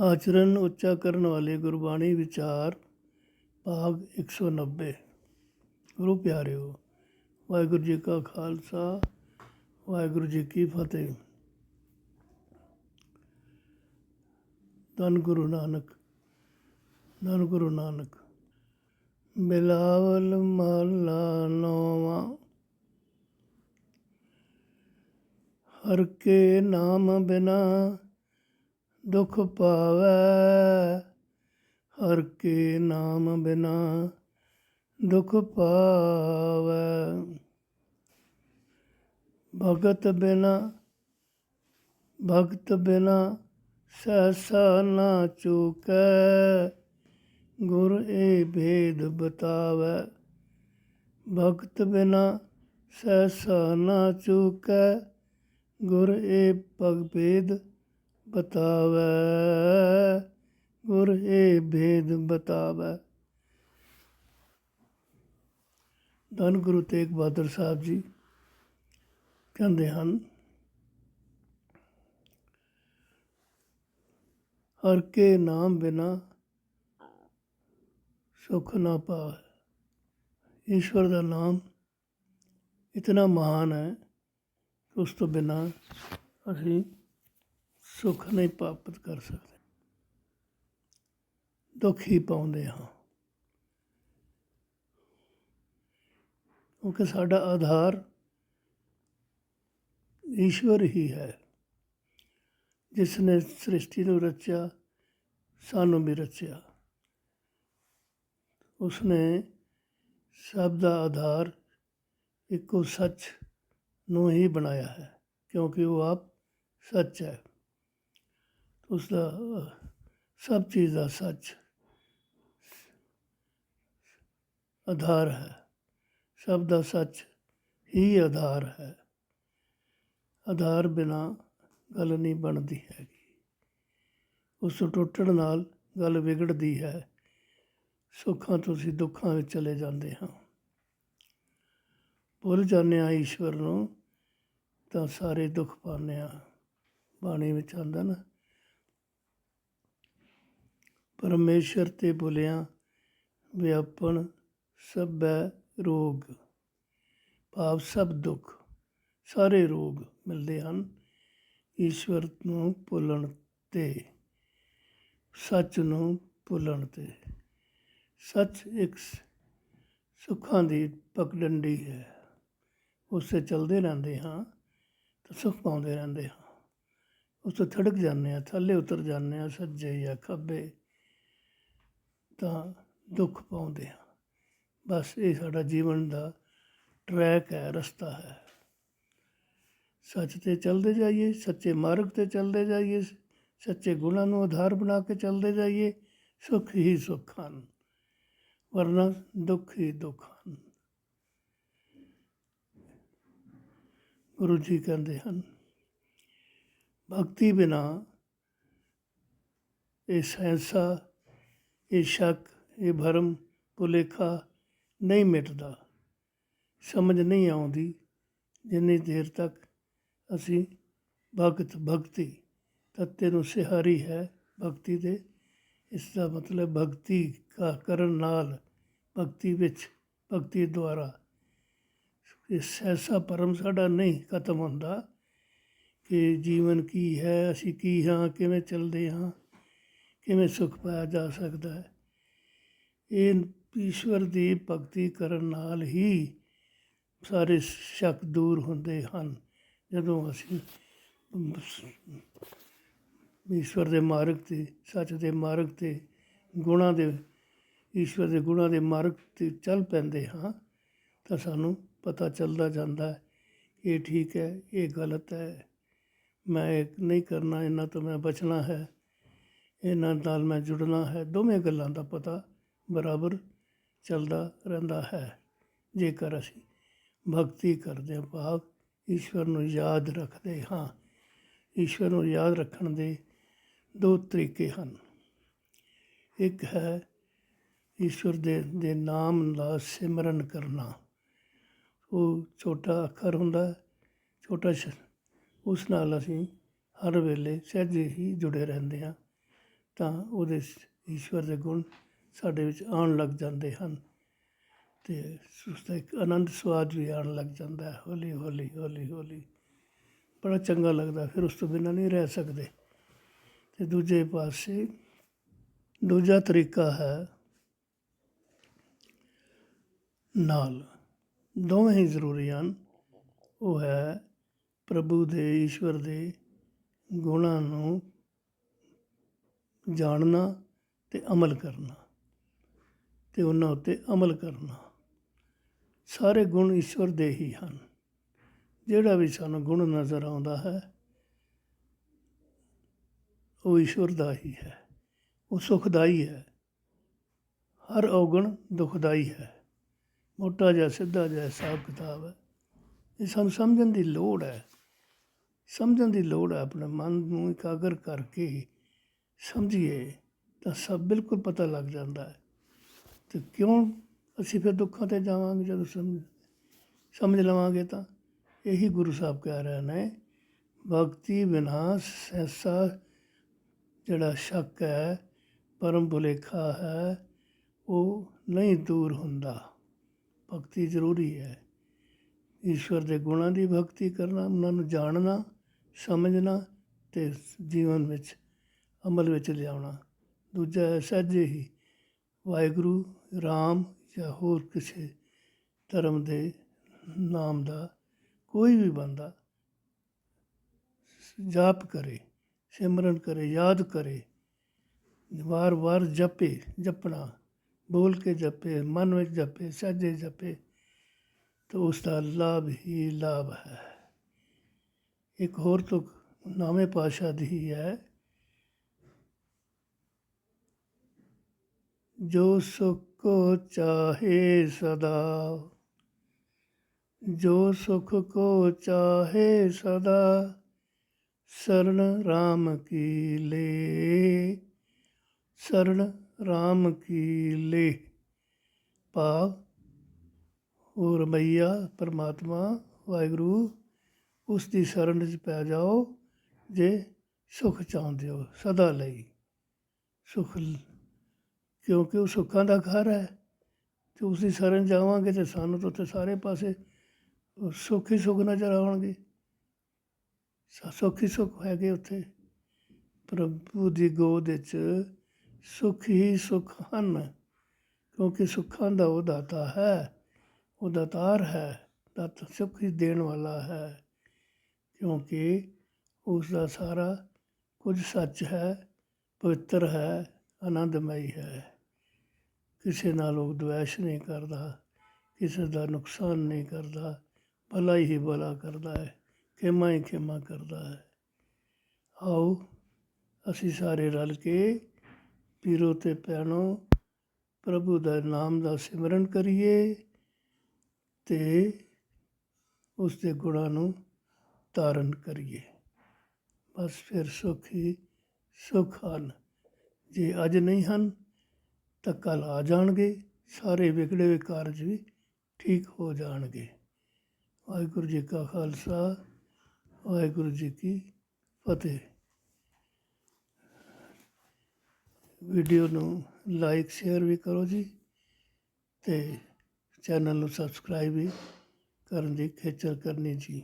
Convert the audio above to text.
ਆਚਰਨ ਉੱਚਾ ਕਰਨ ਵਾਲੇ ਗੁਰਬਾਣੀ ਵਿਚਾਰ, ਭਾਗ 190 ਗੁਰੂ ਪਿਆਰਿਓ, ਵਾਹਿਗੁਰੂ ਜੀ ਕਾ ਖਾਲਸਾ, ਵਾਹਿਗੁਰੂ ਜੀ ਕੀ ਫਤਿਹ। ਧੰਨ ਗੁਰੂ ਨਾਨਕ, ਧੰਨ ਗੁਰੂ ਨਾਨਕ। ਬਿਲਾਵਲ ਮਹਲਾ ਨੌਵਾਂ। ਹਰ ਕੇ ਨਾਮ ਬਿਨਾ ਦੁਖ ਪਾਵੈ, ਹਰ ਕੇ ਨਾਮ ਬਿਨਾ ਦੁਖ ਪਾਵੈ। ਭਗਤ ਬਿਨਾ ਭਗਤ ਬਿਨਾ ਸਹਸਾ ਨਾ ਚੁਕੈ, ਗੁਰ ਏ ਭੇਦ ਬਤਾਵੈ। ਭਗਤ ਬਿਨਾ ਸਹਸਾ ਨਾ ਚੁਕੈ, ਗੁਰ ਏ ਪਗ ਭੇਦ ਬਤਾਵੈ, ਗੁਰ ਏ ਭੇਦ ਬਤਾਵੈ। ਧੰਨ ਗੁਰੂ ਤੇਗ ਬਹਾਦਰ ਸਾਹਿਬ ਜੀ ਕਹਿੰਦੇ ਹਨ, ਹਰ ਕੇ ਨਾਮ ਬਿਨਾ ਸੁਖ ਨਾ ਪਾਵੇ। ਈਸ਼ਵਰ ਦਾ ਨਾਮ ਇਤਨਾ ਮਹਾਨ ਹੈ ਉਸ ਤੋਂ ਬਿਨਾ ਅਸੀਂ ਸੁੱਖ ਨਹੀਂ ਪ੍ਰਾਪਤ ਕਰ ਸਕਦੇ। ਦੁੱਖ ਹੀ ਪਾਉਂਦੇ ਹਾਂ। ਕਿਉਂਕਿ ਸਾਡਾ ਆਧਾਰ ਈਸ਼ਵਰ ਹੀ ਹੈ। ਜਿਸ ਨੇ ਸ੍ਰਿਸ਼ਟੀ ਨੂੰ ਰਚਿਆ, ਸਾਨੂੰ ਵੀ ਰਚਿਆ। ਉਸ ਨੇ ਸਭ ਦਾ ਆਧਾਰ ਇੱਕੋ ਸੱਚ ਨੂੰ ਹੀ ਬਣਾਇਆ ਹੈ, ਕਿਉਂਕਿ ਉਹ ਆਪ ਸੱਚ ਹੈ। ਉਸ ਦਾ ਸਭ ਚੀਜ਼ ਦਾ ਸੱਚ ਆਧਾਰ ਹੈ। ਸਭ ਦਾ ਸੱਚ ਹੀ ਆਧਾਰ ਹੈ। ਆਧਾਰ ਬਿਨਾ ਗੱਲ ਨਹੀਂ ਬਣਦੀ ਹੈਗੀ। ਉਸ ਟੁੱਟਣ ਨਾਲ ਗੱਲ ਵਿਗੜਦੀ ਹੈ। ਸੁੱਖਾਂ ਤੋਂ ਅਸੀਂ ਦੁੱਖਾਂ ਵਿੱਚ ਚਲੇ ਜਾਂਦੇ ਹਾਂ। ਭੁੱਲ ਜਾਂਦੇ ਹਾਂ ਈਸ਼ਵਰ ਨੂੰ, ਤਾਂ ਸਾਰੇ ਦੁੱਖ ਪਾਉਂਦੇ ਹਾਂ। ਬਾਣੀ ਵਿੱਚ ਆਉਂਦਾ ਨਾ ਪਰਮੇਸ਼ਰ ਤੇ ਭੁਲਿਆ ਵਿਆਪਨ ਸਭੈ ਰੋਗ। ਭਾਵ ਸਭ ਦੁੱਖ, ਸਾਰੇ ਰੋਗ ਮਿਲਦੇ ਹਨ ਈਸ਼ਵਰ ਨੂੰ ਭੁੱਲਣ ਤੇ, ਸੱਚ ਨੂੰ ਭੁੱਲਣ ਤੇ। ਸੱਚ ਇੱਕ ਸੁੱਖਾਂ ਦੀ ਪਕਡੰਡੀ ਹੈ। ਉਸੇ ਚੱਲਦੇ ਰਹਿੰਦੇ ਹਾਂ ਤਾਂ ਸੁੱਖ ਪਾਉਂਦੇ ਰਹਿੰਦੇ ਹਾਂ। ਉਸ ਤੋਂ ਥੜਕ ਜਾਂਦੇ ਹਾਂ, ਥੱਲੇ ਉਤਰ ਜਾਂਦੇ ਹਾਂ, ਸੱਜੇ ਜਾਂ ਖੱਬੇ ਤਾਂ ਦੁੱਖ ਪਾਉਂਦੇ ਹਾਂ। ਬਸ ਇਹ ਸਾਡਾ ਜੀਵਨ ਦਾ ਟਰੈਕ ਹੈ, ਰਸਤਾ ਹੈ। ਸੱਚ ਤੇ ਚੱਲਦੇ ਜਾਈਏ, ਸੱਚੇ ਮਾਰਗ ਤੇ ਚੱਲਦੇ ਜਾਈਏ, ਸੱਚੇ ਗੁਣਾਂ ਨੂੰ ਆਧਾਰ ਬਣਾ ਕੇ ਚੱਲਦੇ ਜਾਈਏ, ਸੁੱਖ ਹੀ ਸੁੱਖ ਹਨ, ਵਰਨਾ ਦੁੱਖ ਹੀ ਦੁੱਖ ਹਨ। ਗੁਰੂ ਜੀ ਕਹਿੰਦੇ ਹਨ, ਭਗਤੀ ਬਿਨਾ ਇਹ ਸੈਂਸਾ ਇਹ ਸ਼ੱਕ, ਇਹ ਭਰਮ ਭੁਲੇਖਾ ਨਹੀਂ ਮਿਟਦਾ। ਸਮਝ ਨਹੀਂ ਆਉਂਦੀ ਜਿੰਨੀ ਦੇਰ ਤੱਕ ਅਸੀਂ ਭਗਤ ਭਗਤੀ, ਤੱਤੇ ਨੂੰ ਸਿਹਾਰੀ ਹੈ ਭਗਤੀ ਦੇ। ਇਸ ਦਾ ਮਤਲਬ ਭਗਤੀ ਕਾ, ਕਰਨ ਨਾਲ ਭਗਤੀ ਵਿੱਚ, ਭਗਤੀ ਦੁਆਰਾ। ਇਸ ਐਸਾ ਪਰਮ ਸਾਡਾ ਨਹੀਂ ਖਤਮ ਹੁੰਦਾ ਕਿ ਜੀਵਨ ਕੀ ਹੈ, ਅਸੀਂ ਕੀ ਹਾਂ, ਕਿਵੇਂ ਚੱਲਦੇ ਹਾਂ। ਕਿਵੇਂ ਸੁਖ ਪਾਇਆ ਜਾ ਸਕਦਾ ਹੈ? ਇਹ ਈਸ਼ਵਰ ਦੀ ਭਗਤੀ ਕਰਨ ਨਾਲ ਹੀ ਸਾਰੇ ਸ਼ੱਕ ਦੂਰ ਹੁੰਦੇ ਹਨ। ਜਦੋਂ ਅਸੀਂ ਈਸ਼ਵਰ ਦੇ ਮਾਰਗ ਤੇ, ਸੱਚ ਦੇ ਮਾਰਗ ਤੇ, ਗੁਣਾਂ ਦੇ, ਈਸ਼ਵਰ ਦੇ ਗੁਣਾਂ ਦੇ ਮਾਰਗ ਤੇ ਚੱਲ ਪੈਂਦੇ ਹਾਂ, ਤਾਂ ਸਾਨੂੰ ਪਤਾ ਚੱਲਦਾ ਜਾਂਦਾ ਹੈ ਇਹ ਠੀਕ ਹੈ, ਇਹ ਗਲਤ ਹੈ। ਮੈਂ ਇਹ ਨਹੀਂ ਕਰਨਾ, ਇਹਨਾਂ ਤੋਂ ਮੈਂ ਬਚਣਾ ਹੈ। ਇਹਨਾਂ ਨਾਲ ਮੈਂ ਜੁੜਨਾ ਹੈ। ਦੋਵੇਂ ਗੱਲਾਂ ਦਾ ਪਤਾ ਬਰਾਬਰ ਚੱਲਦਾ ਰਹਿੰਦਾ ਹੈ। ਜੇਕਰ ਅਸੀਂ ਭਗਤੀ ਕਰਦੇ ਹਾਂ, ਭਾਵ ਈਸ਼ਵਰ ਨੂੰ ਯਾਦ ਰੱਖਦੇ ਹਾਂ। ਈਸ਼ਵਰ ਨੂੰ ਯਾਦ ਰੱਖਣ ਦੇ ਦੋ ਤਰੀਕੇ ਹਨ। ਇੱਕ ਹੈ ਈਸ਼ਵਰ ਦੇ ਦੇ ਨਾਮ ਦਾ ਸਿਮਰਨ ਕਰਨਾ। ਉਹ ਛੋਟਾ ਅੱਖਰ ਹੁੰਦਾ ਛੋਟਾ ਉਸ ਨਾਲ ਅਸੀਂ ਹਰ ਵੇਲੇ ਸਹਿਜੇ ਹੀ ਜੁੜੇ ਰਹਿੰਦੇ ਹਾਂ। ਤਾਂ ਉਹਦੇ ਈਸ਼ਵਰ ਦੇ ਗੁਣ ਸਾਡੇ ਵਿੱਚ ਆਉਣ ਲੱਗ ਜਾਂਦੇ ਹਨ ਤੇ ਉਸਦਾ ਇੱਕ ਆਨੰਦ ਸਵਾਦ ਵੀ ਆਉਣ ਲੱਗ ਜਾਂਦਾ ਹੈ, ਹੌਲੀ ਹੌਲੀ ਹੌਲੀ ਹੌਲੀ। ਬੜਾ ਚੰਗਾ ਲੱਗਦਾ, ਫਿਰ ਉਸ ਤੋਂ ਬਿਨਾਂ ਨਹੀਂ ਰਹਿ ਸਕਦੇ। ਤੇ ਦੂਜੇ ਪਾਸੇ ਦੂਜਾ ਤਰੀਕਾ ਹੈ ਨਾਲ। ਦੋਵੇਂ ਹੀ ਜ਼ਰੂਰੀ ਹਨ। ਉਹ ਹੈ ਪ੍ਰਭੂ ਦੇ ਈਸ਼ਵਰ ਦੇ ਗੁਣਾਂ ਨੂੰ ਜਾਣਨਾ ਅਤੇ ਅਮਲ ਕਰਨਾ ਅਤੇ ਉਹਨਾਂ ਉੱਤੇ ਅਮਲ ਕਰਨਾ। ਸਾਰੇ ਗੁਣ ਈਸ਼ਵਰ ਦੇ ਹੀ ਹਨ। ਜਿਹੜਾ ਵੀ ਸਾਨੂੰ ਗੁਣ ਨਜ਼ਰ ਆਉਂਦਾ ਹੈ, ਉਹ ਈਸ਼ਵਰ ਦਾ ਹੀ ਹੈ। ਉਹ ਸੁਖਦਾਈ ਹੈ। ਹਰ ਔਗਣ ਦੁਖਦਾਈ ਹੈ। ਮੋਟਾ ਜਿਹਾ ਸਿੱਧਾ ਜਿਹਾ ਹਿਸਾਬ ਕਿਤਾਬ ਹੈ। ਇਹ ਸਾਨੂੰ ਸਮਝਣ ਦੀ ਲੋੜ ਹੈ। ਸਮਝਣ ਦੀ ਲੋੜ ਹੈ। ਆਪਣੇ ਮਨ ਨੂੰ ਇਕਾਗਰ ਕਰਕੇ ਸਮਝੀਏ ਤਾਂ ਸਭ ਬਿਲਕੁਲ ਪਤਾ ਲੱਗ ਜਾਂਦਾ ਹੈ। ਤੇ ਕਿਉਂ ਅਸੀਂ ਫਿਰ ਦੁੱਖਾਂ ਤੇ ਜਾਵਾਂਗੇ ਜਦੋਂ ਸਮਝ ਸਮਝ ਲਵਾਂਗੇ ਤਾਂ? ਇਹੀ ਗੁਰੂ ਸਾਹਿਬ ਕਹਿ ਰਹੇ ਨੇ, ਭਗਤੀ ਬਿਨਾ ਸੈਸਾ ਜਿਹੜਾ ਸ਼ੱਕ ਹੈ, ਪਰਮ ਭੁਲੇਖਾ ਹੈ, ਉਹ ਨਹੀਂ ਦੂਰ ਹੁੰਦਾ। ਭਗਤੀ ਜ਼ਰੂਰੀ ਹੈ। ਈਸ਼ਵਰ ਦੇ ਗੁਣਾਂ ਦੀ ਭਗਤੀ ਕਰਨਾ, ਉਹਨਾਂ ਨੂੰ ਜਾਣਨਾ, ਸਮਝਣਾ ਤੇ ਜੀਵਨ ਵਿੱਚ ਅਮਲ ਵਿੱਚ ਲਿਆਉਣਾ। ਦੂਜਾ ਹੈ ਸਹਿਜੇ ਹੀ ਵਾਹਿਗੁਰੂ ਰਾਮ ਜਾਂ ਹੋਰ ਕਿਸੇ ਧਰਮ ਦੇ ਨਾਮ ਦਾ ਕੋਈ ਵੀ ਬੰਦਾ ਜਾਪ ਕਰੇ, ਸਿਮਰਨ ਕਰੇ, ਯਾਦ ਕਰੇ ਵਾਰ ਵਾਰ ਜਪੇ, ਜਪਣਾ, ਬੋਲ ਕੇ ਜਪੇ, ਮਨ ਵਿੱਚ ਜਪੇ ਸਹਿਜੇ ਜਪੇ, ਤਾਂ ਉਸ ਦਾ ਲਾਭ ਹੀ ਲਾਭ ਹੈ। ਇੱਕ ਹੋਰ ਤੋਂ ਨਾਮੇ ਪਾਸ਼ਾ ਦੀ ਹੈ ਜੋ ਸੁਖ ਚਾਹੇ ਸਦਾ। ਜੋ ਸੁਖ ਕੋ ਚਾਹੇ ਸਦਾ, ਸਰਨ ਰਾਮ ਕੀ ਲੇ। ਸਰਨ ਰਾਮ ਕੀ ਲੇ। ਭਾਵ ਹੋ ਰਮਈਆ ਪਰਮਾਤਮਾ, ਵਾਹਿਗੁਰੂ, ਉਸ ਦੀ ਸ਼ਰਨ ਵਿੱਚ ਪੈ ਜਾਓ, ਜੇ ਸੁਖ ਚਾਹੁੰਦੇ ਹੋ, ਸਦਾ ਲਈ। ਸੁਖ ਕਿਉਂਕਿ ਉਹ ਸੁੱਖਾਂ ਦਾ ਘਰ ਹੈ ਤੇ ਉਸ ਦੀ ਸ਼ਰਨ ਜਾਵਾਂਗੇ ਤੇ ਸਾਨੂੰ ਤਾਂ ਉੱਥੇ ਸਾਰੇ ਪਾਸੇ ਸੁੱਖ ਹੀ ਸੁੱਖ ਨਜ਼ਰ ਆਉਣਗੇ। ਸ- ਸੁੱਖ ਹੀ ਸੁੱਖ ਹੈਗੇ ਉੱਥੇ। ਪ੍ਰਭੂ ਦੀ ਗੋਦ ਵਿੱਚ ਸੁੱਖ ਹੀ ਸੁੱਖ ਹਨ, ਕਿਉਂਕਿ ਸੁੱਖਾਂ ਦਾ ਉਹ ਦਾਤਾ ਹੈ, ਉਹ ਦਾਤਾਰ ਹੈ, ਦਾਤਾ ਸੁੱਖ ਹੀ ਦੇਣ ਵਾਲਾ ਹੈ, ਕਿਉਂਕਿ ਉਸ ਦਾ ਸਾਰਾ ਕੁਝ ਸੱਚ ਹੈ, ਪਵਿੱਤਰ ਹੈ, ਆਨੰਦਮਈ ਹੈ। ਕਿਸੇ ਨਾਲ ਉਹ ਦੁਆਸ਼ ਨਹੀਂ ਕਰਦਾ, ਕਿਸੇ ਦਾ ਨੁਕਸਾਨ ਨਹੀਂ ਕਰਦਾ, ਭਲਾ ਹੀ ਭਲਾ ਕਰਦਾ ਹੈ, ਖੇਮਾ ਹੀ ਖੇਮਾ ਕਰਦਾ ਹੈ। ਆਓ ਅਸੀਂ ਸਾਰੇ ਰਲ ਕੇ ਪੀਰੋ ਤੇ ਪੈਣੋ ਪ੍ਰਭੂ ਦਾ ਨਾਮ ਦਾ ਸਿਮਰਨ ਕਰੀਏ ਤੇ ਉਸ ਦੇ ਗੁਣਾਂ ਨੂੰ ਧਾਰਨ ਕਰੀਏ। ਬਸ ਫਿਰ ਸੁੱਖ ਹੀ ਸੁੱਖ ਹਨ। ਜੇ ਅੱਜ ਨਹੀਂ ਹਨ ਧੱਕਾ ਲਾ ਜਾਣਗੇ, ਸਾਰੇ ਵਿਗੜੇ ਹੋਏ ਕਾਰਜ ਵੀ ਠੀਕ ਹੋ ਜਾਣਗੇ। ਵਾਹਿਗੁਰੂ ਜੀ ਕਾ ਖਾਲਸਾ, ਵਾਹਿਗੁਰੂ ਜੀ ਕੀ ਫਤਿਹ। ਵੀਡੀਓ ਨੂੰ ਲਾਈਕ, ਸ਼ੇਅਰ ਵੀ ਕਰੋ ਜੀ ਤੇ ਚੈਨਲ ਨੂੰ ਸਬਸਕ੍ਰਾਈਬ ਵੀ ਕਰਨ ਦੀ ਖੇਚਲ ਕਰਨੀ ਜੀ।